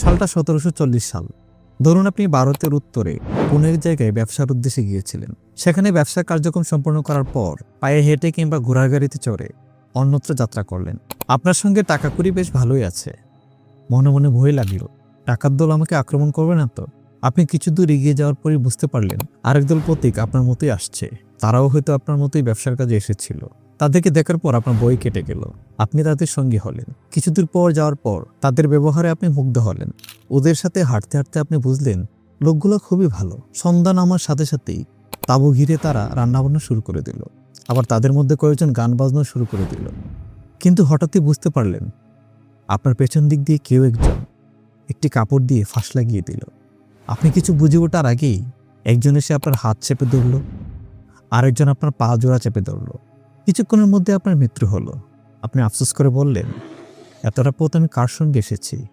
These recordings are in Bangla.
সালটা সতেরোশো চল্লিশ সাল। ধরুন আপনি ভারতের উত্তরে পুনের জায়গায় ব্যবসার উদ্দেশ্যে গিয়েছিলেন। সেখানে ব্যবসা কার্যক্রম সম্পন্ন করার পর পায়ে হেঁটে কিংবা ঘোড়ার গাড়িতে চড়ে অন্যত্র যাত্রা করলেন। আপনার সঙ্গে টাকা করি বেশ ভালোই আছে। মনে মনে ভয় লাগল, টাকার দল আমাকে আক্রমণ করবে না তো? আপনি কিছু দূর এগিয়ে যাওয়ার পরই বুঝতে পারলেন, আরেক দল প্রতীক আপনার মতোই আসছে। তারাও হয়তো আপনার মতোই ব্যবসার কাজে এসেছিল। তাদেরকে দেখার পর আপনার বই কেটে গেল। আপনি তাদের সঙ্গী হলেন। কিছু দূর পর যাওয়ার পর তাদের ব্যবহারে আপনি মুগ্ধ হলেন। ওদের সাথে হাঁটতে হাঁটতে আপনি বুঝলেন, লোকগুলো খুবই ভালো। সন্ধ্যা নামার সাথে সাথেই তাবু ঘিরে তারা রান্নাবান্না শুরু করে দিল। আবার তাদের মধ্যে কয়েকজন গান বাজনা শুরু করে দিল। কিন্তু হঠাৎই বুঝতে পারলেন, আপনার পেছন দিক দিয়ে কেউ একজন একটি কাপড় দিয়ে ফাঁস লাগিয়ে দিল। আপনি কিছু বুঝে ওঠার আগেই একজন এসে আপনার হাত চেপে ধরল, আরেকজন আপনার পা জোড়া চেপে ধরল। কিছুক্ষণের মধ্যে আপনার মৃত্যু হলো। আপনি আফসোস করে বললেন, এতটা পথ আমি কার সঙ্গে এসেছি?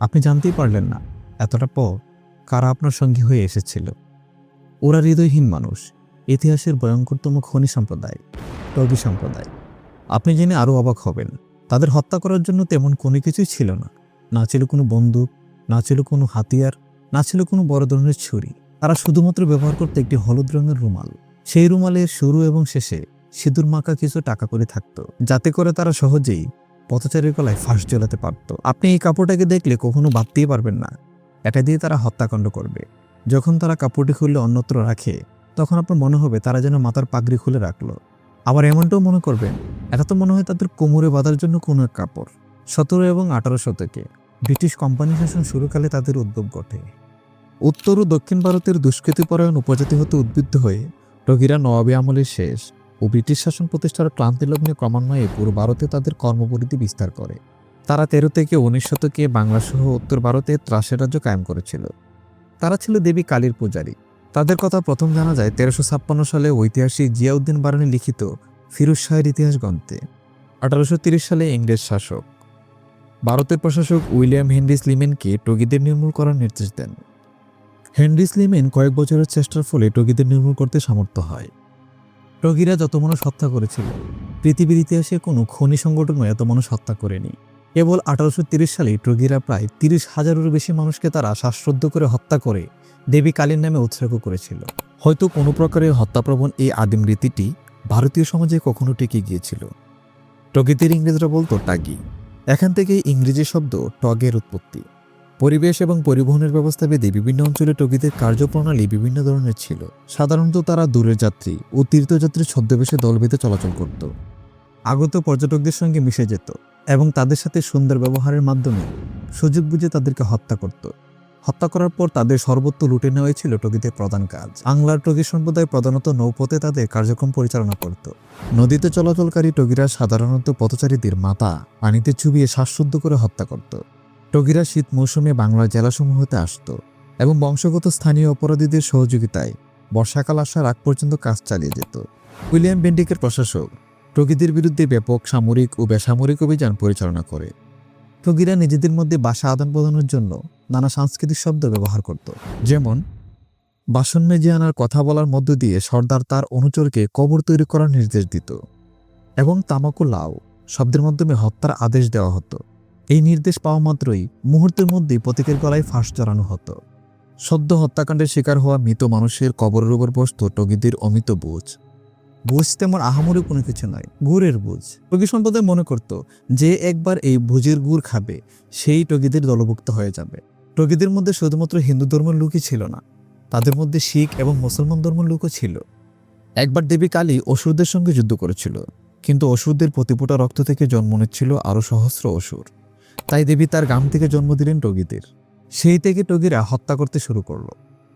আপনি জানতেই পারলেন না, এতটা পথ কারা আপনার সঙ্গী হয়ে এসেছিল? ওরা হৃদয়হীন মানুষ, ইতিহাসের ভয়ঙ্করতম খনি সম্প্রদায়, টগি সম্প্রদায়। আপনি জেনে আরও অবাক হবেন, তাদের হত্যা করার জন্য তেমন কোনো কিছুই ছিল না। না ছিল কোনো বন্দুক, না ছিল কোনো হাতিয়ার, না ছিল কোনো বড় ধরনের ছুরি। তারা শুধুমাত্র ব্যবহার করতে একটি হলুদ রঙের রুমাল। সেই রুমালের শুরু এবং শেষে সিঁদুর মাখা কিছু টাকা করে থাকতো, যাতে করে তারা সহজেই পথচারীর গলায় ফাঁস জ্বলাতে পারত। আপনি এই কাপড়টাকে দেখলে কখনো ভাবতেই পারবেন না। এটা দিয়ে তারা হত্যাকাণ্ড করবে। যখন তারা কাপড়টি খুললে অন্যত্র রাখে, তখন আপনার মনে হবে তারা যেন মাথার পাগড়ি খুলে রাখল। আবার এমনটাও মনে করবেন, এটা তো মনে হয় তাদের কোমরে বাঁধার জন্য কোনো এক কাপড়। সতেরো এবং আঠারো শতকে ব্রিটিশ কোম্পানি শাসন শুরুকালে তাদের উদ্যোগ ঘটে। উত্তর ও দক্ষিণ ভারতের দুষ্কৃতিপরায়ণ উপজাতি হতে উদ্বুদ্ধ হয়ে রোগীরা নবাবী আমলের শেষ ও ব্রিটিশ শাসন প্রতিষ্ঠার ক্লান্তি লগ্নে ক্রমান্বয়ে পুরো ভারতে তাদের কর্মপরিধি বিস্তার করে। তারা তেরো থেকে উনিশ শতকে বাংলা সহ উত্তর ভারতে ত্রাসের রাজ্য কায়েম করেছিল। তারা ছিল দেবী কালীর পূজারী। তাদের কথা প্রথম জানা যায় তেরোশো ছাপ্পান্ন সালে ঐতিহাসিক জিয়াউদ্দিন বারানি লিখিত ফিরোজ শাহের ইতিহাস গ্রন্থে। আঠারোশো সালে ইংরেজ শাসক। ভারতের প্রশাসক উইলিয়াম হেনরি স্লিমেনকে টগিদের নির্মূল করার নির্দেশ দেন। হেনরি স্লিমেন কয়েক বছরের চেষ্টার ফলে টগিদের নির্মূল করতে সামর্থ্য হয়। টগিরা যত মানুষ হত্যা করেছিল। পৃথিবীর ইতিহাসে কোনো খনি সংগঠনও এত মানুষ হত্যা করেনি। কেবল আঠারোশো তিরিশ সালে টগিরা প্রায় তিরিশ হাজারেরও বেশি মানুষকে তারা শ্বাসরুদ্ধ করে হত্যা করে দেবী কালীর নামে উৎসর্গ করেছিল। হয়তো কোনো প্রকারের হত্যাপ্রবণ এই আদিম রীতিটি ভারতীয় সমাজে কখনো টিকে গিয়েছিল। টগিদের ইংরেজরা বলতো টাগি। এখান থেকে ইংরেজি শব্দ টগের উৎপত্তি। পরিবেশ এবং পরিবহনের ব্যবস্থা ভেদে বিভিন্ন অঞ্চলে টগিদের কার্যপ্রণালী বিভিন্ন ধরনের ছিল। সাধারণত তারা দূরের যাত্রী ও তীর্থযাত্রীর ছদ্মবেশে দল বেঁধে চলাচল করত। আগত পর্যটকদের সঙ্গে মিশে যেত এবং তাদের সাথে সুন্দর ব্যবহারের মাধ্যমে সুযোগ বুঝে তাদেরকে হত্যা করত। হত্যা করার পর তাদের সর্বত্র লুটে নেওয়াই ছিল টগিদের প্রধান কাজ। আংলার টগি সম্প্রদায় প্রধানত নৌপথে তাদের কার্যক্রম পরিচালনা করত। নদীতে চলাচলকারী টগিরা সাধারণত পথচারীদের মাথা, পানিতে চুবিয়ে শ্বাসশুদ্ধ করে হত্যা করত। টগিরা শীত মৌসুমে বাংলার জেলাসমূহতে আসত এবং বংশগত স্থানীয় অপরাধীদের সহযোগিতায় বর্ষাকাল আসার আগ পর্যন্ত কাজ চালিয়ে যেত। উইলিয়াম বেন্ডিকের প্রশাসক টগিদের বিরুদ্ধে ব্যাপক সামরিক ও বেসামরিক অভিযান পরিচালনা করে। টগিরা নিজেদের মধ্যে বাসা আদান প্রদানের জন্য নানা সাংস্কৃতিক শব্দ ব্যবহার করত। যেমন, বাসন মেজে আনার কথা বলার মধ্য দিয়ে সর্দার তার অনুচরকে কবর তৈরি করার নির্দেশ দিত এবং তামাকু লাও শব্দের মাধ্যমে হত্যার আদেশ দেওয়া হতো। এই নির্দেশ পাওয়া মাত্রই মুহূর্তের মধ্যে প্রতীকের গলায় ফাঁস জড়ানো হতো। সদ্য হত্যাকাণ্ডের শিকার হওয়া মৃত মানুষের কবরের উপর বসত টগিদের অমিত বুঝ। বুঝ তেমন আহামরি কোনো কিছু নয় গুড়ের বুঝ। টগি সম্প্রদায় মনে করত, যে একবার এই ভুজের গুড় খাবে, সেই টগিদের দলভুক্ত হয়ে যাবে। টগিদের মধ্যে শুধুমাত্র হিন্দু ধর্মের লোকই ছিল না, তাদের মধ্যে শিখ এবং মুসলমান ধর্মের লোকও ছিল। একবার দেবী কালী অসুরদের সঙ্গে যুদ্ধ করেছিল, কিন্তু অসুরদের প্রতিপোটা রক্ত থেকে জন্ম নিচ্ছিল আরও সহস্র অসুর। তাই দেবী তার গ্রাম থেকে জন্ম দিলেন টগিদের সেই থেকে টগিরা হত্যা করতে শুরু করল।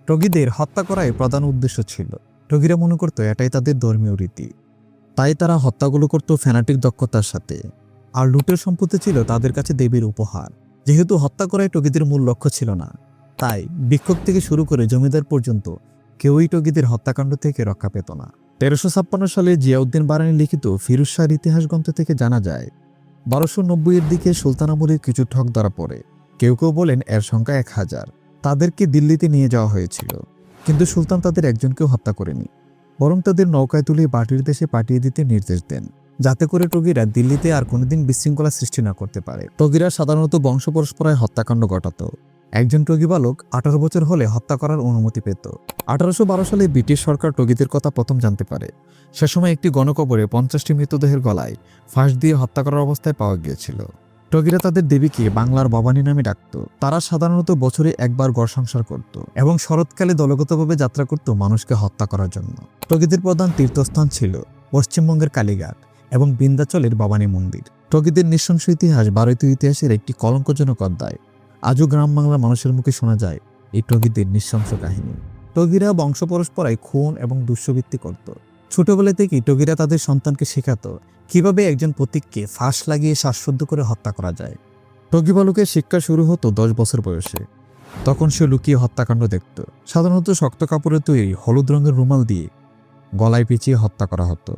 টগিদের হত্যা করাই প্রধান উদ্দেশ্য ছিল। টগিরা মনে করতো, এটাই তাদের ধর্মীয় রীতি। তাই তারা হত্যাগুলো করত ফ্যানাটিক দক্ষতার সাথে। আর লুটের সম্পত্তি ছিল তাদের কাছে দেবীর উপহার। যেহেতু হত্যা করাই টগিদের মূল লক্ষ্য ছিল না। তাই বিক্ষোভ থেকে শুরু করে জমিদার পর্যন্ত কেউই টগিদের হত্যাকাণ্ড থেকে রক্ষা পেত না। তেরোশো ছাপ্পান্ন সালে জিয়াউদ্দিন বারানি লিখিত ফিরুজ শাহর ইতিহাস গ্রন্থ থেকে জানা যায় বারোশো নব্বইয়ের দিকে সুলতান আমলের কিছু ঠক ধরা পড়ে। কেউ কেউ বলেন এর সংখ্যা এক হাজার। তাদেরকে দিল্লিতে নিয়ে যাওয়া হয়েছিল। কিন্তু সুলতান তাদের একজনকেও হত্যা করেনি। বরং তাদের নৌকায় তুলে বাটির দেশে পাঠিয়ে দিতে নির্দেশ দেন। যাতে করে টগিরা দিল্লিতে আর কোনোদিন বিশৃঙ্খলা সৃষ্টি না করতে পারে। টগিরা সাধারণত বংশ পরস্পরায় হত্যাকাণ্ড ঘটাতো। একজন টগি বালক আঠারো বছর হলে হত্যা করার অনুমতি পেত। আঠারোশো বারো সালে ব্রিটিশ সরকার টগিদের কথা প্রথম জানতে পারে। সে সময় একটি গণকবরে পঞ্চাশটি মৃতদেহের গলায় ফাঁস দিয়ে হত্যা করার অবস্থায় পাওয়া গিয়েছিল। টগিরা তাদের দেবীকে বাংলার ভবানী নামে ডাকত। তারা সাধারণত বছরে একবার গড় সংসার করত এবং শরৎকালে দলগতভাবে যাত্রা করত মানুষকে হত্যা করার জন্য। টগিদের প্রধান তীর্থস্থান ছিল পশ্চিমবঙ্গের কালীঘাট এবং বিন্দাচলের ভবানী মন্দির। টগিদের নৃশংস ইতিহাস ভারতীয় ইতিহাসের একটি কলঙ্কজনক অধ্যায়। আজও গ্রাম বাংলার মানুষের মুখে শোনা যায় এই টগিদের নৃশংস কাহিনী। টগিরা বংশ পরস্পরায় খুন এবং দুঃস্ববৃত্তি করত। ছোটবেলা থেকেই টগিরা তাদের সন্তানকে শেখাতো কীভাবে একজন প্রতীককে ফাঁস লাগিয়ে শ্বাসরুদ্ধ করে হত্যা করা যায়। টগি বালকের শিক্ষা শুরু হতো দশ বছর বয়সে। তখন সে লুকিয়ে হত্যাকাণ্ড দেখত। সাধারণত শক্ত কাপড়ে তৈরি হলুদ রঙের রুমাল দিয়ে গলায় পেঁচিয়ে হত্যা করা হতো।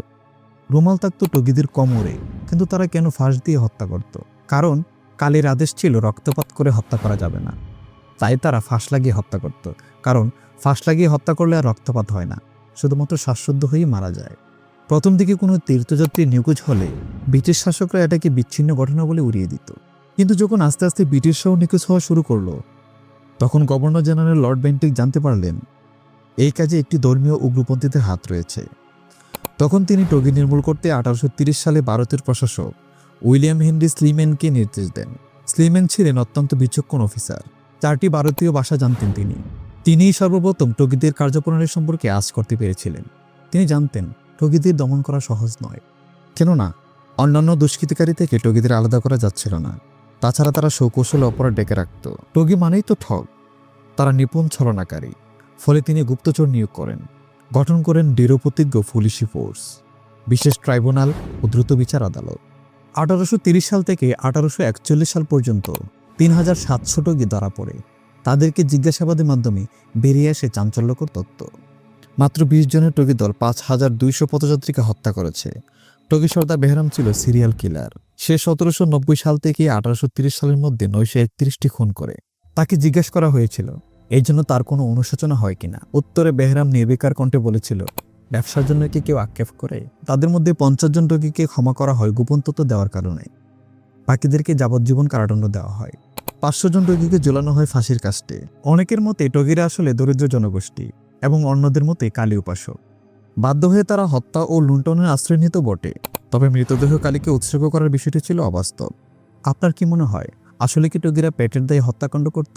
রুমাল থাকতো টগিদের কোমরে, কিন্তু তারা কেন ফাঁস দিয়ে হত্যা করত? কারণ কালের আদেশ ছিল রক্তপাত করে হত্যা করা যাবে না। তাই তারা ফাঁস লাগিয়ে হত্যা করত, কারণ ফাঁস লাগিয়ে হত্যা করলে আর রক্তপাত হয় না, শুধুমাত্র শ্বাসরুদ্ধ হয়েই মারা যায়। প্রথম দিকে কোনো তীর্থযাত্রী নিখোঁজ হলে ব্রিটিশ শাসকরা এটাকে বিচ্ছিন্ন ঘটনা বলে উড়িয়ে দিত। কিন্তু যখন আস্তে আস্তে ব্রিটিশরাও নিখোঁজ হওয়া শুরু করল, তখন গভর্নর জেনারেল লর্ড বেন্টিক জানতে পারলেন, এই কাজে একটি ধর্মীয় উগ্রপন্থীদের হাত রয়েছে। তখন তিনি টগি নির্মূল করতে আঠারোশো সালে ভারতের প্রশাসক উইলিয়াম হেনরি স্লিম্যানকে নির্দেশ দেন। স্লিম্যান ছিলেন অত্যন্ত বিচক্ষণ অফিসার। চারটি ভারতীয় ভাষা জানতেন তিনি। তিনিই সর্বপ্রথম টগিদের কার্যপ্রণালী সম্পর্কে আজ করতে পেরেছিলেন। তিনি জানতেন টগিদের দমন করা সহজ নয়। কেননা, অন্যান্য দুষ্কৃতিকারী থেকে টগিদের আলাদা করা যাচ্ছিল না। তাছাড়া তারা সৌকৌশলে অপরাধ ডেকে রাখত। টগি মানেই তো ঠগ। তারা নিপুণ ছলনাকারী। ফলে তিনি গুপ্তচর নিয়োগ করেন। গঠন করেন দৃঢ়প্রতিজ্ঞ পুলিশি ফোর্স। বিশেষ ট্রাইব্যুনাল ও দ্রুত বিচার আদালত। আঠারোশো সাল থেকে আঠারোশো একচল্লিশ সাল পর্যন্ত তিন হাজার সাতশো টগি ধরা পড়ে। তাদেরকে জিজ্ঞাসাবাদের মাধ্যমে বেরিয়ে আসে চাঞ্চল্যকর তত্ত্ব। মাত্র বিশ জনের টগি দল পাঁচ হাজার দুইশো পথযাত্রীকে হত্যা করেছে। টগি সর্দার বেহরাম ছিল সিরিয়াল কিলার সে সতেরোশো নব্বই সাল থেকে আঠারোশো তিরিশ সালের মধ্যে নয়শো একত্রিশটি খুন করে। তাকে জিজ্ঞেস করা হয়েছিল এই জন্য তার কোনো অনুশোচনা হয় কিনা? উত্তরে বেহরাম নির্বিকার কণ্ঠে বলেছিল ব্যবসার জন্য কি কেউ আক্ষেপ করে? তাদের মধ্যে পঞ্চাশ জন রোগীকে ক্ষমা করা হয় গোপন তথ্য দেওয়ার কারণে। বাকিদেরকে যাবজ্জীবন কারাদণ্ড দেওয়া হয়। পাঁচশো জন রোগীকে ঝোলানো হয় ফাঁসির কাস্টে অনেকের মতে টগিরা আসলে দরিদ্র জনগোষ্ঠী এবং অন্যদের মতে কালী উপাসক। বাধ্য হয়ে তারা হত্যা ও লুণ্ঠনের আশ্রয় নিত বটে। তবে মৃতদেহ কালীকে উৎসর্গ করার বিষয়টি ছিল অবাস্তব। আপনার কি মনে হয়, আসলে কি টগিরা পেটের দায়ে হত্যাকাণ্ড করত?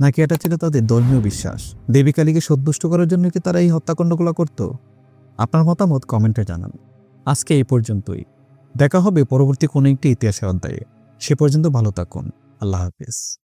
নাকি এটা ছিল তাদের ধর্মীয় বিশ্বাস? দেবী কালীকে সন্তুষ্ট করার জন্য কি তারা এই হত্যাকাণ্ডগুলো করত? আপনার মতামত কমেন্টে জানান। আজকে এই পর্যন্তই। দেখা হবে পরবর্তী কোনো একটি ইতিহাসের অধ্যায়ে। সে পর্যন্ত ভালো থাকুন। আল্লাহ হাফিজ।